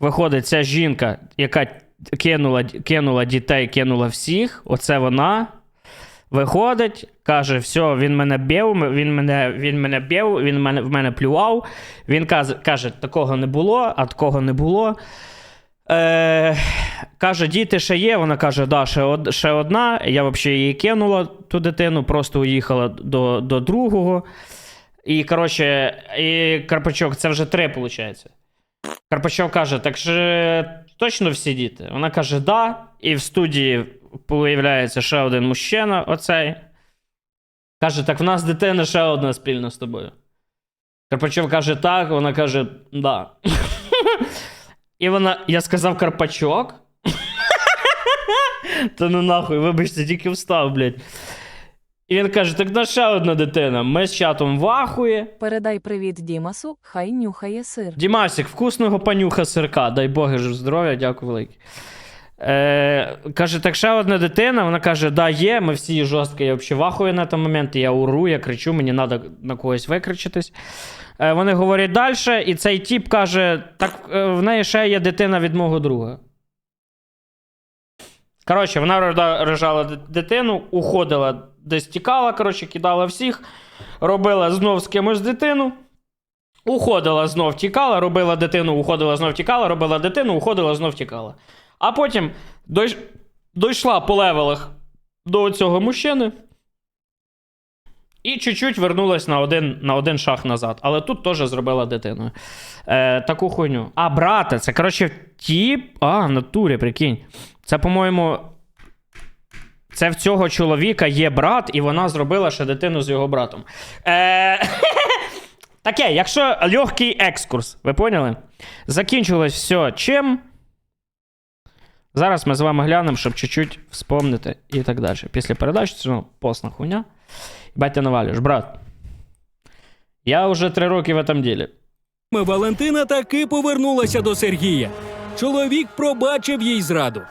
Виходить, ця жінка, яка кинула, кинула дітей, кинула всіх, оце вона. Виходить, каже, все, він мене бив, він мене, він мене бив, він мене, в мене плював. Він каже, каже, такого не було, а такого не було. Е, каже, діти ще є. Вона каже, да, ще, од, ще одна. Я взагалі її кинула, ту дитину, просто уїхала до, до другого. І, коротше, і Карпачок, це вже три, виходить. Карпачов каже: так же точно всі діти? Вона каже, да. І в студії появляється ще один мужчина, оцей. Каже, так в нас дитина ще одна спільна з тобою. Карпачов каже, так, вона каже, да. І вона, я сказав Карпачок. Та ну нахуй, вибачте, тільки встав, блядь. І він каже: так в нас ще одна дитина. Ми з чатом в ахуї. Передай привіт Дімасу, хай нюхає сир. Дімасик, вкусного панюха сирка. Дай Боги ж здоров'я, дякую велике. Е, каже, так ще одна дитина. Вона каже: да, є, ми всі жорстко, я взагалі вахую на той момент, я уру, я кричу, мені треба на когось викричитись. Е, вони говорять далі, і цей тіп каже: так е, в неї ще є дитина від мого друга. Коротше, вона рожала дитину, уходила, десь тікала, коротше, кидала всіх, робила знов з кимось дитину. Уходила, знов тікала, робила дитину, уходила, знов тікала, робила дитину, уходила, знов тікала. А потім дойш... дійшла по левелах до цього мужчини. І чуть-чуть вернулась на один, на один шаг назад. Але тут теж зробила дитину. Е, таку хуйню. А, брата, це, коротше, тіп. А, в натурі, прикинь. Це, по-моєму. Це в цього чоловіка є брат, і вона зробила ще дитину з його братом. Е... Таке, якщо легкий екскурс, ви поняли? Закінчилось все чим? Зараз ми з вами глянемо, щоб чуть-чуть вспомнити і так далі. Після передачі це ну, посна хуйня. Батя навалюєш, брат. Я вже три роки в этом ділі. Валентина таки повернулася до Сергія. Чоловік пробачив їй зраду.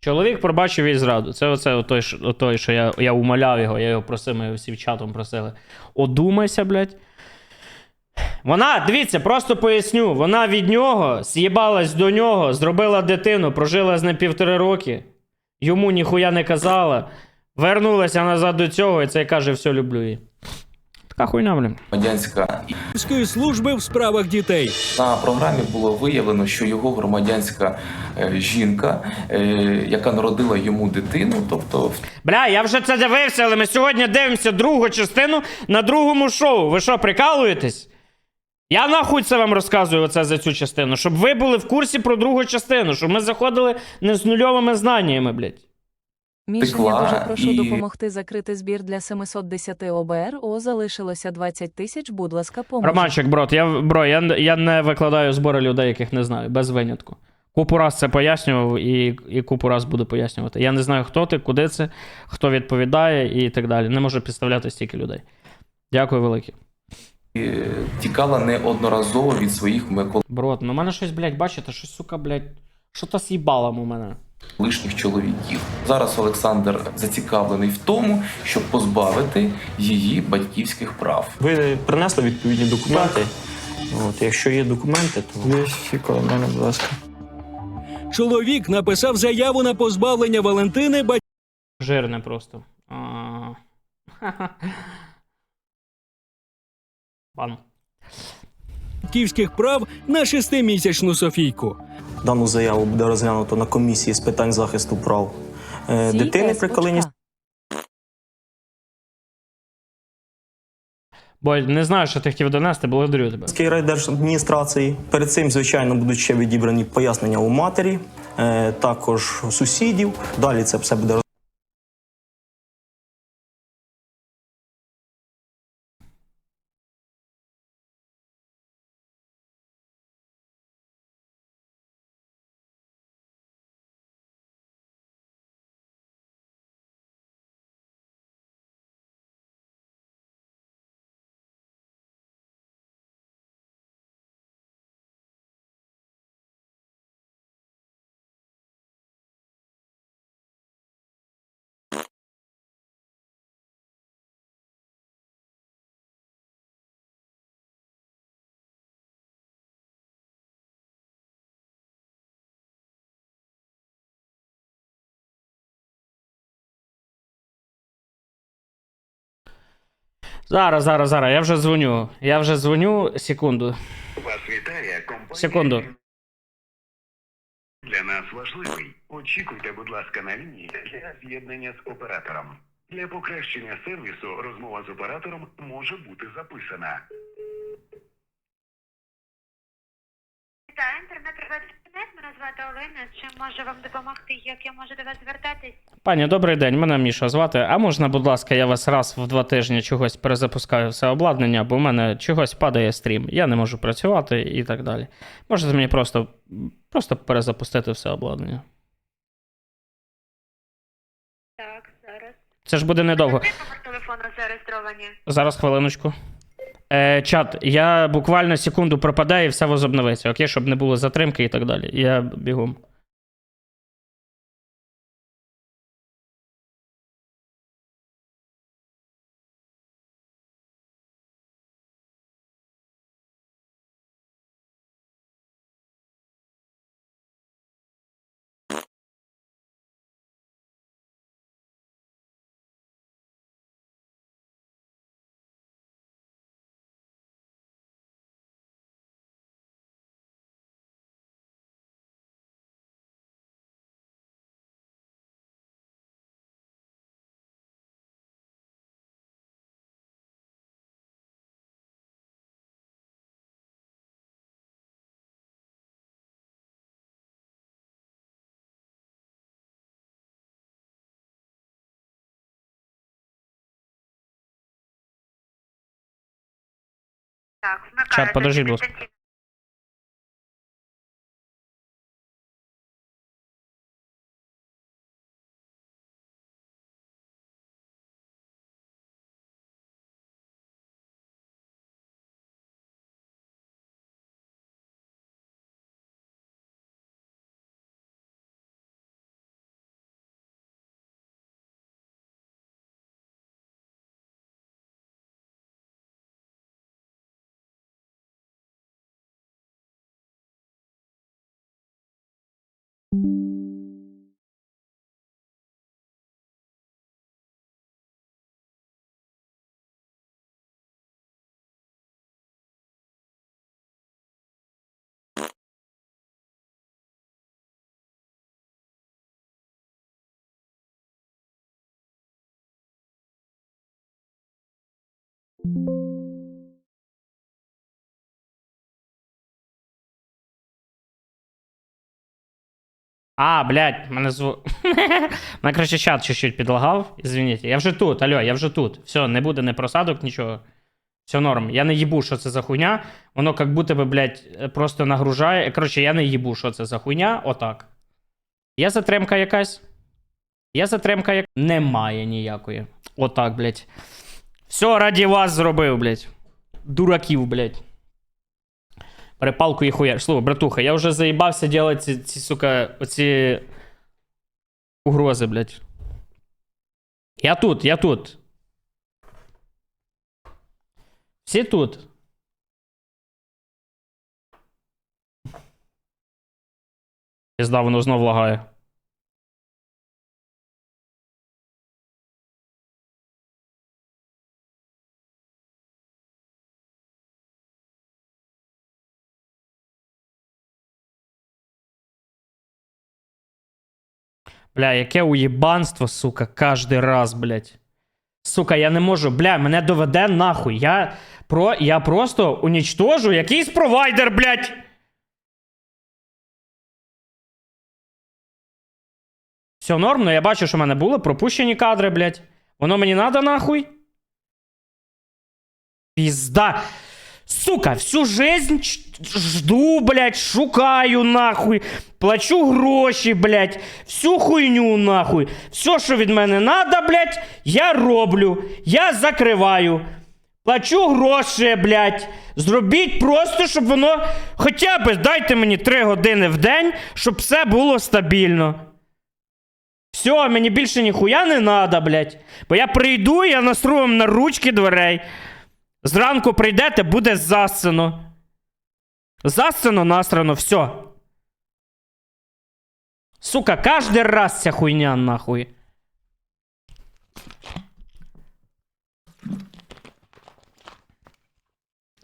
Чоловік пробачив їй зраду. Це оце отой, що- отой, що я, я умоляв його, я його просив, ми всі в чатом просили. Одумайся, блядь. Вона, дивіться, просто поясню. Вона від нього з'їбалась до нього, зробила дитину, прожила з ним півтори роки. Йому ніхуя не казала. Вернулася назад до цього, і цей каже, все, люблю її. Така хуйня, блін. громадянська Міської служби в справах дітей. на програмі було виявлено, що його громадянська е, жінка, е, яка народила йому дитину, тобто Бля, я вже це дивився, але ми сьогодні дивимося другу частину на другому шоу. Ви що, прикалуєтесь? Я нахуй це вам розказую оце за цю частину, щоб ви були в курсі про другу частину, щоб ми заходили не з нульовими знаннями, блядь. Мішаня Текла дуже прошу і- допомогти закрити збір для 710 ОБРО. Залишилося 20 тисяч. Будь ласка, поможіть. Романчик, брат, я, бро, я, я не викладаю збори людей, яких не знаю, без винятку. Купу раз це пояснював і, і купу раз буду пояснювати. Я не знаю, хто ти, куди це, хто відповідає і так далі. Не можу підставляти стільки людей. Дякую велике. тікала неодноразово від своїх Брат, ну в мене щось, блядь, бачите, щось, сука, блядь, що то з'їбало у мене. Колишніх чоловіків. Зараз Олександр зацікавлений в тому, щоб позбавити її батьківських прав. Ви принесли відповідні документи. От, якщо є документи, то коло мене, будь ласка. Чоловік написав заяву на позбавлення Валентини Жирне просто. А... Пан. батьківських прав на шестимісячну Софійку. Дану заяву буде розглянуто на комісії з питань захисту прав е, дитини при Калині Бо не знаю, що ти хотів донести, благодарю тебе. Київської райдержадміністрації. Перед цим, звичайно, будуть ще відібрані пояснення у матері, е, також сусідів. Далі це все буде Зараз, зараз, зараз. Я вже дзвоню. Я вже дзвоню. Секунду. Вас вітає компанія. Секунду. Для нас важливий. Очікуйте, будь ласка, на лінії для з'єднання з оператором. Для покращення сервісу розмова з оператором може бути записана. Вітаю, інтернет інтернет. Мене звати Олена. Чим можу вам допомогти? Як я можу до вас звертатись? Пані, добрий день. Мене Міша звати. А можна, будь ласка, я вас раз в два тижні чогось перезапускаю все обладнання, бо в мене чогось падає стрім. Я не можу працювати і так далі. Можете мені просто, просто перезапустити все обладнання. Так, зараз. Це ж буде недовго. Номер телефону зареєстровані? Зараз хвилиночку. Е, чат, я буквально секунду пропадаю і все возобновиться, окей, щоб не було затримки і так далі. Я бігом. Так. Чат, подожди, будь ласка. А, блядь, мене зву. мене, короче, чат чуть-чуть підлагав. Извините. Я вже тут, алло, я вже тут. Все, не буде не просадок, нічого. Все норм. Я не їбу, що це за хуйня. Воно як будто би, блядь, просто нагружає. Коротше, я не їбу, що це за хуйня. Отак. Є затримка якась? Є затримка як. Немає ніякої. Отак, блядь. Все раді вас зробив, блядь. Дураків, блядь. Перепалку і хуя. Слухай, братуха, я вже заїбався делать ці, ці, сука, оці угрози, блядь. Я тут, я тут. Всі тут. Пізда, воно знов лагає. Бля, яке уєбанство, сука, кожний раз, блядь. Сука, я не можу. Бля, мене доведе нахуй. Я, про, я просто унічтожу якийсь провайдер, блядь. Все норм, я бачу, що в мене були пропущені кадри, блядь. Воно мені надо нахуй. Пізда. Сука, всю жизнь жду, блядь, шукаю нахуй. Плачу гроші, блядь. Всю хуйню нахуй. Все, що від мене надо, блядь, я роблю. Я закриваю. Плачу гроші, блядь. Зробіть просто, щоб воно. Хоча б дайте мені 3 години в день, щоб все було стабільно. Все, мені більше ніхуя не надо, блядь. Бо я прийду, я насру вам на ручки дверей. Зранку прийдете, буде засано. Засано, насрано, все. Сука, кожен раз ця хуйня нахуй.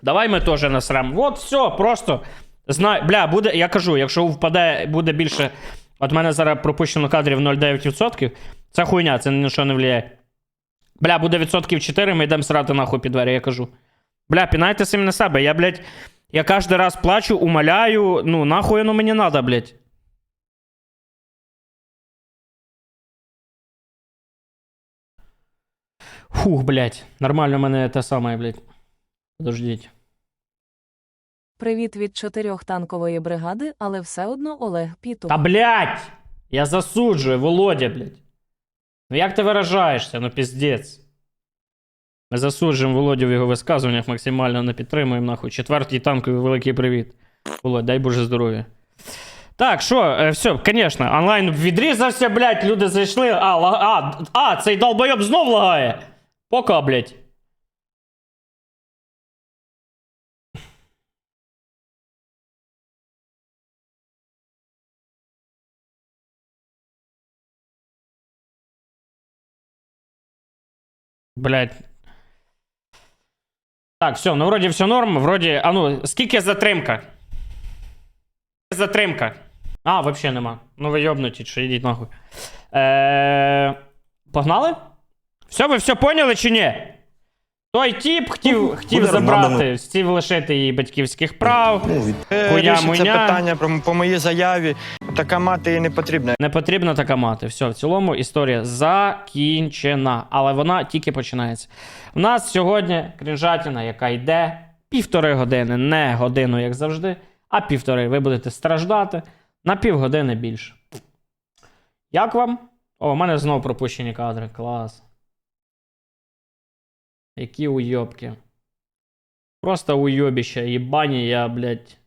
Давай ми теж насрем. От все, просто. Знай, бля, буде, я кажу, якщо впаде, буде більше. От мене зараз пропущено кадрів 0,9%. Це хуйня, це на що не впливає. Бля, буде відсотків 4, ми йдемо срати нахуй під двері, я кажу. Бля, пінайте самі на себе. Я, блядь, я кожен раз плачу, умоляю. Ну, нахуй воно мені надо, блядь. Фух, блядь. Нормально в мене те саме, блядь. Подождіть. Привіт від чотирьох танкової бригади, але все одно Олег Піту. Та блядь! Я засуджую, Володя, блядь. Ну як ти виражаєшся? Ну піздець. Ми засуджуємо Володю в його висказуваннях, максимально не підтримуємо, нахуй. Четвертій танковий великий привіт. Володь, дай Боже здоров'я. Так, що, е, все, звісно, онлайн відрізався, блядь, люди зайшли. А, ла- а, а, цей долбойоб знов лагає. Пока, блядь. Блядь. Так, все, ну вроді все норм, вроді. А ну, скільки затримка? Затримка. А, взагалі нема. Ну ви йобнуті, чи йдіть нахуй. Е... Погнали? Все, ви все поняли чи ні? Той тіп хотів, хотів забрати, хотів лишити її батьківських прав. Ну, Хуя Рішиться муня. питання про, по моїй заяві. Така мати їй не потрібна. Не потрібна така мати. Все, в цілому історія закінчена. Але вона тільки починається. У нас сьогодні крінжатіна, яка йде півтори години, не годину, як завжди, а півтори. Ви будете страждати на півгодини більше. Як вам? О, у мене знову пропущені кадри. Клас. Які уйобки. Просто уйобіща. Єбані я, блядь.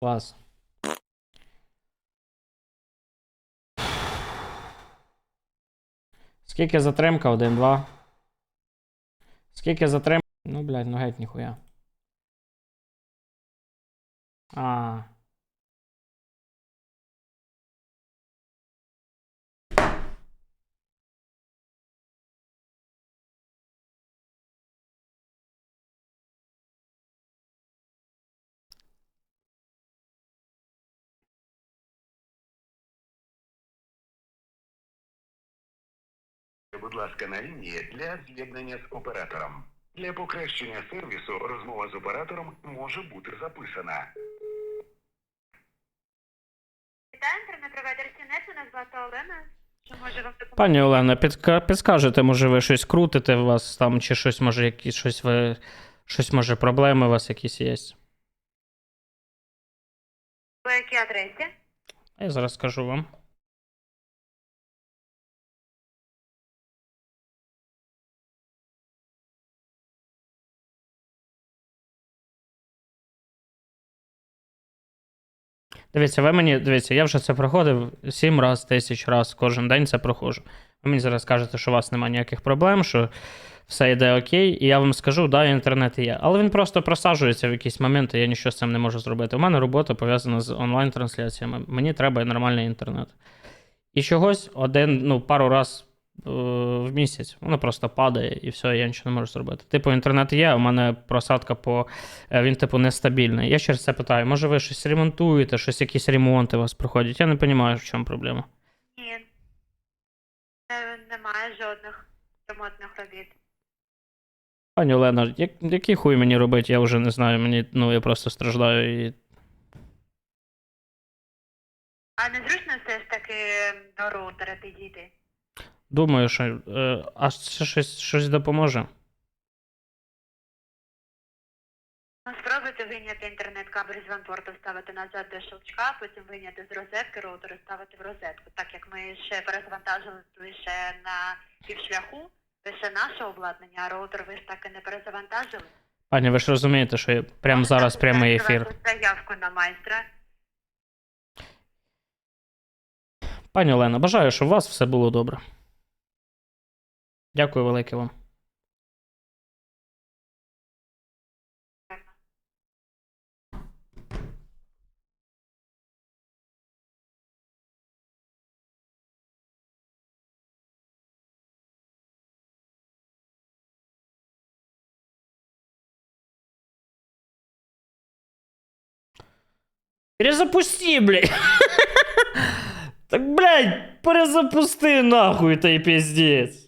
Клас. Скільки затримка? Один, два. Скільки затримка? Ну, блядь, ну геть ніхуя. А. Будь ласка, на лінії для з'єднання з оператором. Для покращення сервісу розмова з оператором може бути записана. Вітаю, інтернет-провайдер Сінет, мене звати Олена. Чи може вам допомогти? Пані Олена, підка... підскажете, може ви щось крутите у вас там, чи щось, може, якісь щось ви. Щось, може, проблеми у вас якісь є. По якій адресі? Я зараз скажу вам. Дивіться, ви мені, дивіться, я вже це проходив 7 раз, тисяч раз, кожен день це проходжу. Ви мені зараз кажете, що у вас немає ніяких проблем, що все йде окей, і я вам скажу, да, інтернет є. Але він просто просаджується в якісь моменти, я нічого з цим не можу зробити. У мене робота пов'язана з онлайн-трансляціями. Мені треба нормальний інтернет. І чогось один, ну, пару раз е, в місяць. Воно просто падає і все, я нічого не можу зробити. Типу, інтернет є, у мене просадка по. е, Він, типу, нестабільний. Я через це питаю, може ви щось ремонтуєте, щось якісь ремонти у вас проходять? Я не розумію, в чому проблема. Ні. Е, Немає жодних ремонтних робіт. Пані Олена, як, який хуй мені робити, я вже не знаю. Мені, ну, я просто страждаю і. А незручно все ж таки до роутера підійти? Думаю, що. Е, а це щось, щось допоможе. Спробуйте вийняти інтернет-кабель з ванпорту, ставити назад до щелчка, потім вийняти з розетки роутер і ставити в розетку. Так як ми ще перезавантажили лише на півшляху, лише наше обладнання, а роутер ви ж так і не перезавантажили. Пані, ви ж розумієте, що я прямо зараз прямий ефір. Заявку на майстра. Пані Олена, бажаю, щоб у вас все було добре. Дякую велике вам. Перезапусти, блядь. Так, блядь, перезапусти нахуй, та й пиздец.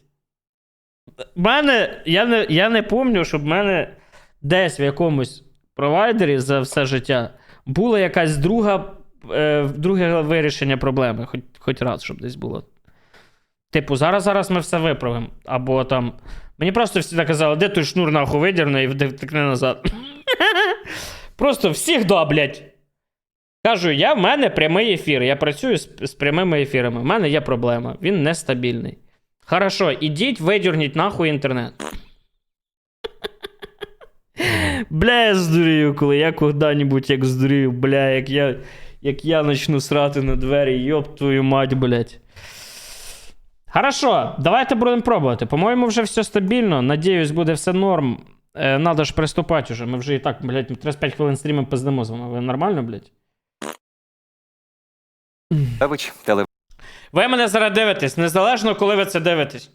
Мене, я не, я не пам'ятаю, щоб в мене десь в якомусь провайдері за все життя була якась друга, е, друге вирішення проблеми. Хоч, хоч раз, щоб десь було. Типу, зараз зараз ми все виправимо. Або там. Мені просто всі казали, де той шнур нахуй видірне і втекне назад. Просто всіх да, блядь. Кажу, я в мене прямий ефір. Я працюю з, з прямими ефірами. В мене є проблема. Він нестабільний. Хорошо, ідіть, видірніть нахуй інтернет. Бля, я здурію, коли я коли-небудь як здурію, бля, як я, як я начну срати на двері, йоп твою мать, блядь. Хорошо, давайте будемо пробувати. По-моєму, вже все стабільно. Надіюсь, буде все норм. Е, надо ж приступати уже. Ми вже і так, блядь, 35 хвилин стрімом пиздимо з вами. Ви нормально, блядь? Левич, теле Ви мене зараз дивитесь, незалежно, коли ви це дивитесь.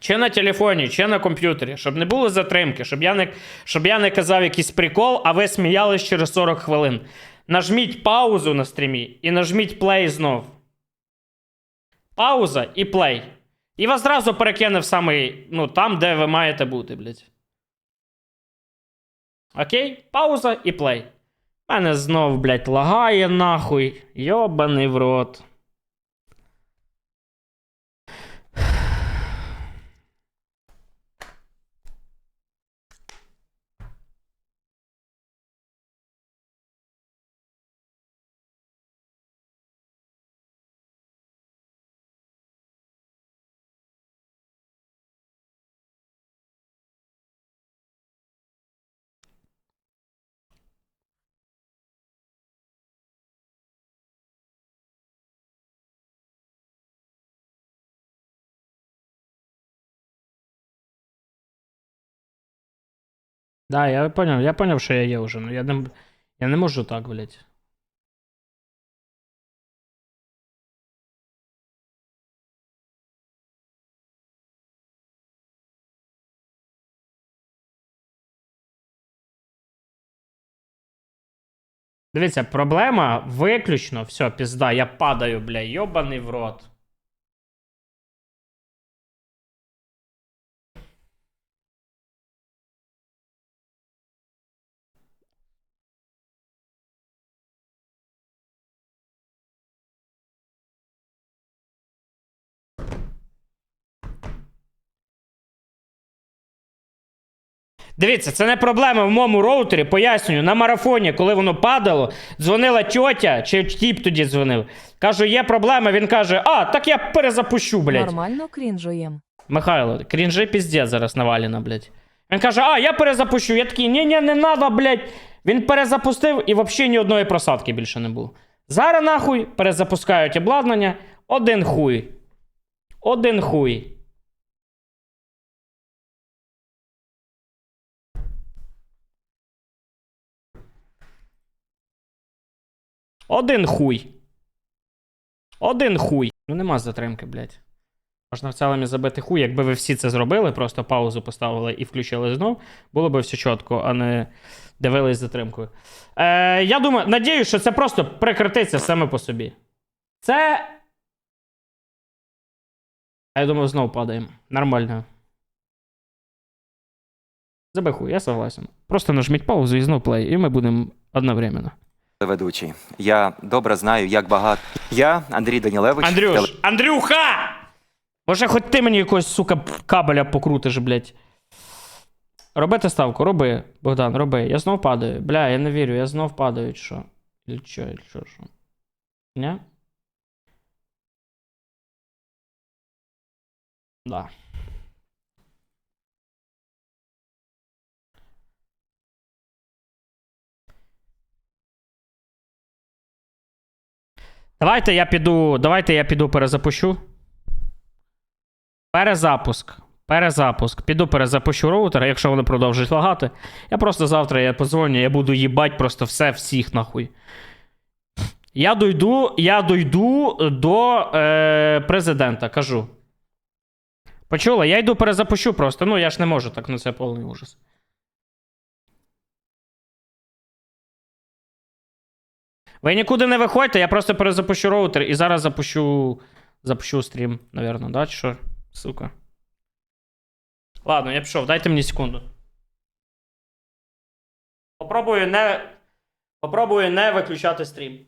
Чи на телефоні, чи на комп'ютері, щоб не було затримки, щоб я не, щоб я не казав якийсь прикол, а ви сміялись через 40 хвилин. Нажміть паузу на стрімі і нажміть плей знов. Пауза і плей. І вас зразу перекине в самий, ну, там, де ви маєте бути, блядь. Окей? Пауза і плей. Мене знов, блядь, лагає нахуй. Йобаний в рот. Да, я понял, я понял, що я є вже, ну я не, я не можу так, блядь. Дивіться, проблема виключно, все, пізда, я падаю, бля, йобаний в рот. Дивіться, це не проблема в моєму роутері. Пояснюю, на марафоні, коли воно падало, дзвонила тьотя, чи тіп тоді дзвонив. Кажу, є проблема. Він каже: А, так я перезапущу, блядь. Нормально крінжуєм. Михайло, крінжи піздець зараз наваліна, блядь. Він каже, а, я перезапущу. Я такий, ні, ні, не надо, блядь. Він перезапустив і взагалі ні одної просадки більше не було. Зараз нахуй перезапускають обладнання. Один хуй. Один хуй. Один хуй. Один хуй. Ну нема затримки, блядь. Можна в цілому забити хуй, якби ви всі це зробили, просто паузу поставили і включили знов, було б все чітко, а не дивились затримкою. Е, я думаю, надію, що це просто прекратиться саме по собі. Це. А я думаю, знову падаємо. Нормально. Забий хуй, я согласен. Просто нажміть паузу і знов плей, і ми будемо одновременно. Ведучий. Я добре знаю, як багато. Я Андрій Данілевич. Андрюш! Андрюха! Може, хоч ти мені якогось, сука, кабеля покрутиш, блядь. Робити ставку, роби, Богдан, роби. Я знов падаю. Бля, я не вірю, я знов падаю, чи що? Или що, или що, що? Ні? Да. Давайте я піду. Давайте я піду перезапущу. Перезапуск. Перезапуск. Піду перезапущу роутер, якщо вони продовжують лагати. Я просто завтра я подзвоню, я буду їбать просто все всіх нахуй. Я дойду, я дойду до е, президента, кажу. Почула? Я йду перезапущу просто. Ну, я ж не можу так, ну це повний ужас. Ви нікуди не виходьте, я просто перезапущу роутер і зараз запущу. Запущу стрім, напевно, да? Чи що? Сука. Ладно, я пішов, дайте мені секунду. Попробую не. Попробую не виключати стрім.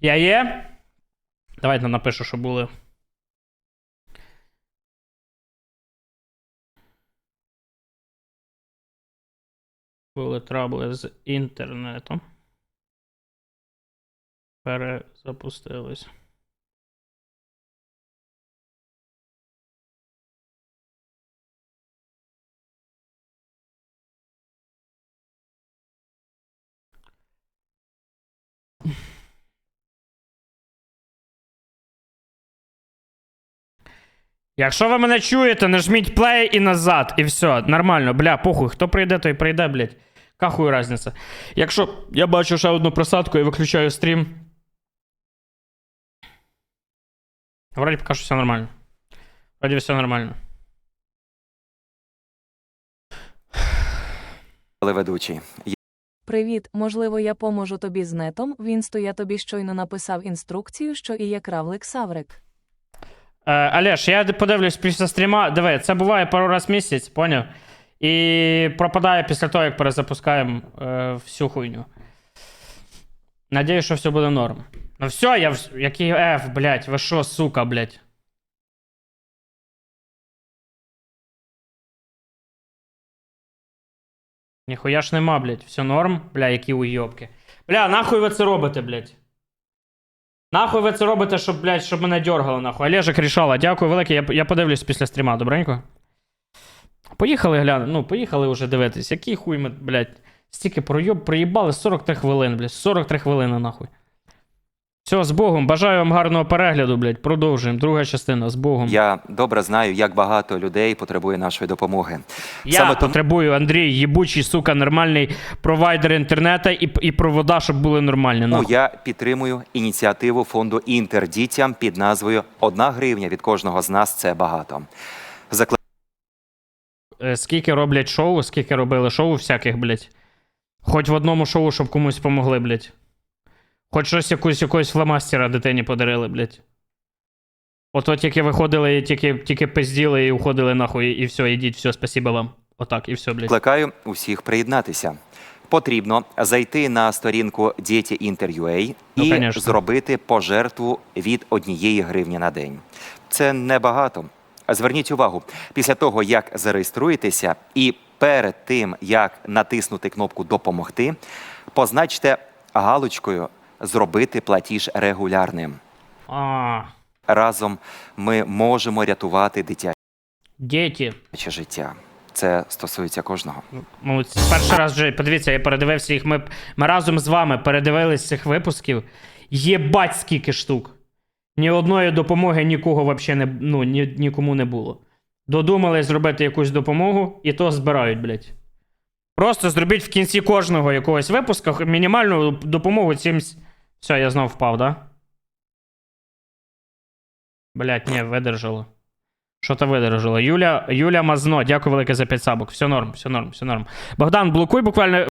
Я є. Давайте напишу, що були. Були трабли з інтернетом. Перезапустились. Якщо ви мене чуєте, нажміть плей і назад, і все, нормально, бля, похуй, хто прийде, той прийде, блядь. Кахуй разниця. Якщо я бачу ще одну просадку і виключаю стрім. Вроді поки що все нормально. Вроді все нормально. Телеведучий. Привіт, можливо, я поможу тобі з нетом. Він я тобі щойно написав інструкцію, що і є кравлик Саврик. Е, Олеж, я подивлюсь після стріма. Диви, це буває пару раз в місяць, поняв? І пропадає після того, як перезапускаємо е, всю хуйню. Надіюсь, що все буде норм. Ну все, я вс- який F, блядь, ви що, сука, блядь. Ніхуя ж нема, блядь. Все норм, бля, які уйобки. Бля, нахуй ви це робите, блядь. Нахуй ви це робите, щоб, блядь, щоб мене дергало, нахуй. Олежик рішала. Дякую велике. Я, я подивлюсь після стріма, добренько. Поїхали глянемо. Ну, поїхали вже дивитись. Який хуй ми, блядь, стільки пройоб, проїбали 43 хвилини, блядь. 43 хвилини, нахуй. Все, з Богом. Бажаю вам гарного перегляду, блядь. Продовжуємо. Друга частина, з Богом. Я добре знаю, як багато людей потребує нашої допомоги. Я Саме потребую, Андрій, їбучий, сука, нормальний провайдер інтернету і, і провода, щоб були нормальні. Ну, Нахуй. я підтримую ініціативу фонду Інтер дітям під назвою Одна гривня від кожного з нас це багато. Закликаю Е, Скільки роблять шоу, скільки робили шоу всяких, блядь. Хоч в одному шоу, щоб комусь помогли, блядь. Хоч щось якусь якогось фломастера дитині подарили, блядь. Ото тільки виходили, і тільки, тільки пизділи і уходили нахуй, і все, ідіть, все, спасибо вам. Отак, і все, блядь. Закликаю усіх приєднатися. Потрібно зайти на сторінку Діті.Інтер.UA Ну, і конечно. зробити пожертву від однієї гривні на день. Це небагато. Зверніть увагу, після того, як зареєструєтеся і перед тим, як натиснути кнопку Допомогти, позначте галочкою Зробити платіж регулярним. А, Разом ми можемо рятувати дитяче діти. життя. Це стосується кожного. Ну, це перший раз вже, подивіться, я передивився їх. Ми, ми разом з вами передивились цих випусків. Єбать, скільки штук. Ні одної допомоги нікого вообще не, ну, ні, нікому не було. Додумали зробити якусь допомогу, і то збирають, блядь. Просто зробіть в кінці кожного якогось випуска мінімальну допомогу цим. с- Все, я знов впав, да? Блять, не, видержало. Що то видержало? Юля, Юля Мазно, дякую велике за 5 сабок. Все норм, все норм, все норм. Богдан, блокуй буквально